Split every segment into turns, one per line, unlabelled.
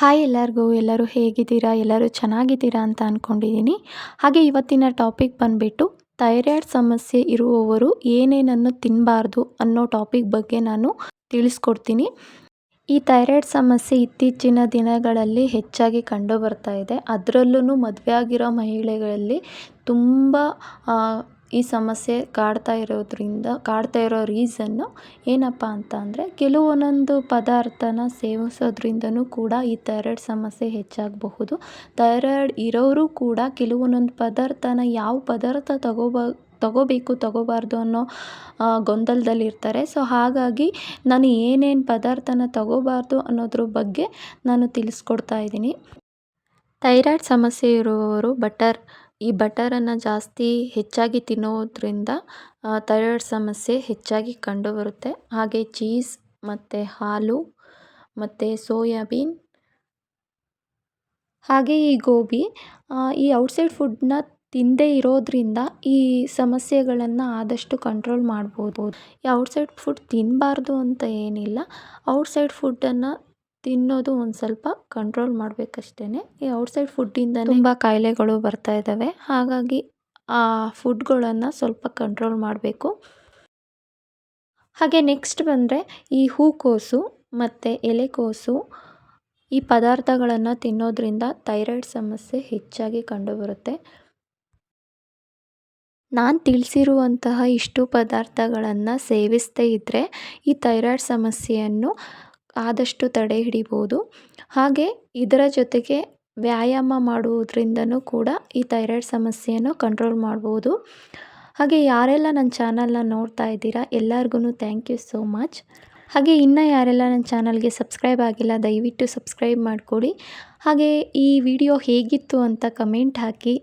Hi ಎಲ್ಲರಿಗೂ, ಎಲ್ಲರೂ ಹೇಗಿದ್ದೀರಾ? ಎಲ್ಲರೂ ಚೆನ್ನಾಗಿದ್ದೀರಾ? ಅಂತ ಅಂದ್ಕೊಂಡಿದ್ದೀನಿ ಹಾಗೆ ಇವತ್ತಿನ ಟಾಪಿಕ್ ಬಂದುಬಿಟ್ಟು, ಥೈರಾಯ್ಡ್ ಸಮಸ್ಯೆ ಇರುವವರು ಏನೇನನ್ನು ತಿನ್ನಬಾರ್ದು ಅನ್ನೋ ಟಾಪಿಕ್ ಬಗ್ಗೆ ನಾನು ತಿಳಿಸ್ಕೊಡ್ತೀನಿ. ಈ ಥೈರಾಯ್ಡ್ ಸಮಸ್ಯೆ ಇತ್ತೀಚಿನ ದಿನಗಳಲ್ಲಿ ಹೆಚ್ಚಾಗಿ ಕಂಡು ಬರ್ತಾ ಇದೆ. ಅದರಲ್ಲೂ ಮದುವೆ ಆಗಿರೋ ಮಹಿಳೆಗಳಲ್ಲಿ ತುಂಬ ಈ ಸಮಸ್ಯೆ ಕಾಡ್ತಾ ಇರೋದ್ರಿಂದ, ಕಾಡ್ತಾ ಇರೋ ರೀಸನ್ನು ಏನಪ್ಪ ಅಂತ ಅಂದರೆ, ಕೆಲವೊಂದೊಂದು ಪದಾರ್ಥನ ಸೇವಿಸೋದ್ರಿಂದನೂ ಕೂಡ ಈ ಥೈರಾಯ್ಡ್ ಸಮಸ್ಯೆ ಹೆಚ್ಚಾಗಬಹುದು. ಥೈರಾಯ್ಡ್ ಇರೋರು ಕೂಡ ಕೆಲವೊಂದೊಂದು ಪದಾರ್ಥನ ಯಾವ ಪದಾರ್ಥ ತಗೋಬ, ತಗೋಬೇಕು, ತಗೋಬಾರ್ದು ಅನ್ನೋ ಗೊಂದಲದಲ್ಲಿರ್ತಾರೆ. ಸೊ ಹಾಗಾಗಿ ನಾನು ಏನೇನು ಪದಾರ್ಥನ ತಗೋಬಾರ್ದು ಅನ್ನೋದ್ರ ಬಗ್ಗೆ ನಾನು ತಿಳಿಸ್ಕೊಡ್ತಾ ಇದ್ದೀನಿ. ಥೈರಾಯ್ಡ್ ಸಮಸ್ಯೆ ಇರುವವರು ಬಟರ್ ಈ ಬಟರನ್ನು ಜಾಸ್ತಿ ಹೆಚ್ಚಾಗಿ ತಿನ್ನೋದ್ರಿಂದ ಥೈರಾಯ್ಡ್ ಸಮಸ್ಯೆ ಹೆಚ್ಚಾಗಿ ಕಂಡುಬರುತ್ತೆ. ಹಾಗೆ ಚೀಸ್ ಮತ್ತು ಹಾಲು ಮತ್ತು ಸೋಯಾಬೀನ್ ಹಾಗೆ ಈ ಗೋಬಿ ಈ ಔಟ್ಸೈಡ್ ಫುಡ್ನ ತಿನ್ನದೇ ಇರೋದ್ರಿಂದ ಈ ಸಮಸ್ಯೆಗಳನ್ನು ಆದಷ್ಟು ಕಂಟ್ರೋಲ್ ಮಾಡ್ಬೋದು. ಈ ಔಟ್ಸೈಡ್ ಫುಡ್ ತಿನ್ನಬಾರ್ದು ಅಂತ ಏನಿಲ್ಲ. ಔಟ್ಸೈಡ್ ಫುಡ್ಡನ್ನು ತಿನ್ನೋದು ಒಂದು ಸ್ವಲ್ಪ ಕಂಟ್ರೋಲ್ ಮಾಡಬೇಕಷ್ಟೇ ಈ ಔಟ್ಸೈಡ್ ಫುಡ್ಡಿಂದ ತುಂಬ ಕಾಯಿಲೆಗಳು ಬರ್ತಾ ಇದ್ದಾವೆ ಹಾಗಾಗಿ ಆ ಫುಡ್ಗಳನ್ನು ಸ್ವಲ್ಪ ಕಂಟ್ರೋಲ್ ಮಾಡಬೇಕು. ಹಾಗೆ ನೆಕ್ಸ್ಟ್ ಬಂದರೆ ಈ ಹೂಕೋಸು ಮತ್ತು ಎಲೆಕೋಸು ಈ ಪದಾರ್ಥಗಳನ್ನು ತಿನ್ನೋದ್ರಿಂದ ಥೈರಾಯ್ಡ್ ಸಮಸ್ಯೆ ಹೆಚ್ಚಾಗಿ ಕಂಡುಬರುತ್ತೆ. ನಾನು ತಿಳಿಸಿರುವಂತಹ ಇಷ್ಟು ಪದಾರ್ಥಗಳನ್ನು ಸೇವಿಸದೇ ಇದ್ದರೆ ಈ ಥೈರಾಯ್ಡ್ ಸಮಸ್ಯೆಯನ್ನು ಆದಷ್ಟು ತಡೆ ಹಿಡಿಬೋದು. ಹಾಗೆ ಇದರ ಜೊತೆಗೆ ವ್ಯಾಯಾಮ ಮಾಡುವುದರಿಂದನೂ ಕೂಡ ಈ ಥೈರಾಯ್ಡ್ ಸಮಸ್ಯೆಯನ್ನು ಕಂಟ್ರೋಲ್ ಮಾಡ್ಬೋದು. ಹಾಗೆ ಯಾರೆಲ್ಲ ನನ್ನ ಚಾನಲ್ನ ನೋಡ್ತಾ ಇದ್ದೀರಾ ಎಲ್ಲರಿಗೂ ಥ್ಯಾಂಕ್ ಯು ಸೋ ಮಚ್ ಹಾಗೆ ಇನ್ನು ಯಾರೆಲ್ಲ ನನ್ನ ಚಾನಲ್ಗೆ ಸಬ್ಸ್ಕ್ರೈಬ್ ಆಗಿಲ್ಲ, ದಯವಿಟ್ಟು ಸಬ್ಸ್ಕ್ರೈಬ್ ಮಾಡಿಕೊಡಿ. ಹಾಗೆ ಈ ವಿಡಿಯೋ ಹೇಗಿತ್ತು ಅಂತ ಕಮೆಂಟ್ ಹಾಕಿ.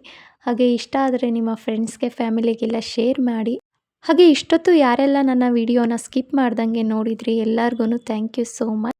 ಹಾಗೆ ಇಷ್ಟ ಆದರೆ ನಿಮ್ಮ ಫ್ರೆಂಡ್ಸ್ಗೆ ಫ್ಯಾಮಿಲಿಗೆಲ್ಲ ಶೇರ್ ಮಾಡಿ. ಹಾಗೆ ಇಷ್ಟೊತ್ತು ಯಾರೆಲ್ಲ ನನ್ನ ವಿಡಿಯೋನ ಸ್ಕಿಪ್ ಮಾಡ್ದಂಗೆ ನೋಡಿದ್ರಿ ಎಲ್ಲರಿಗೂ ಥ್ಯಾಂಕ್ ಯು ಸೋ ಮಚ್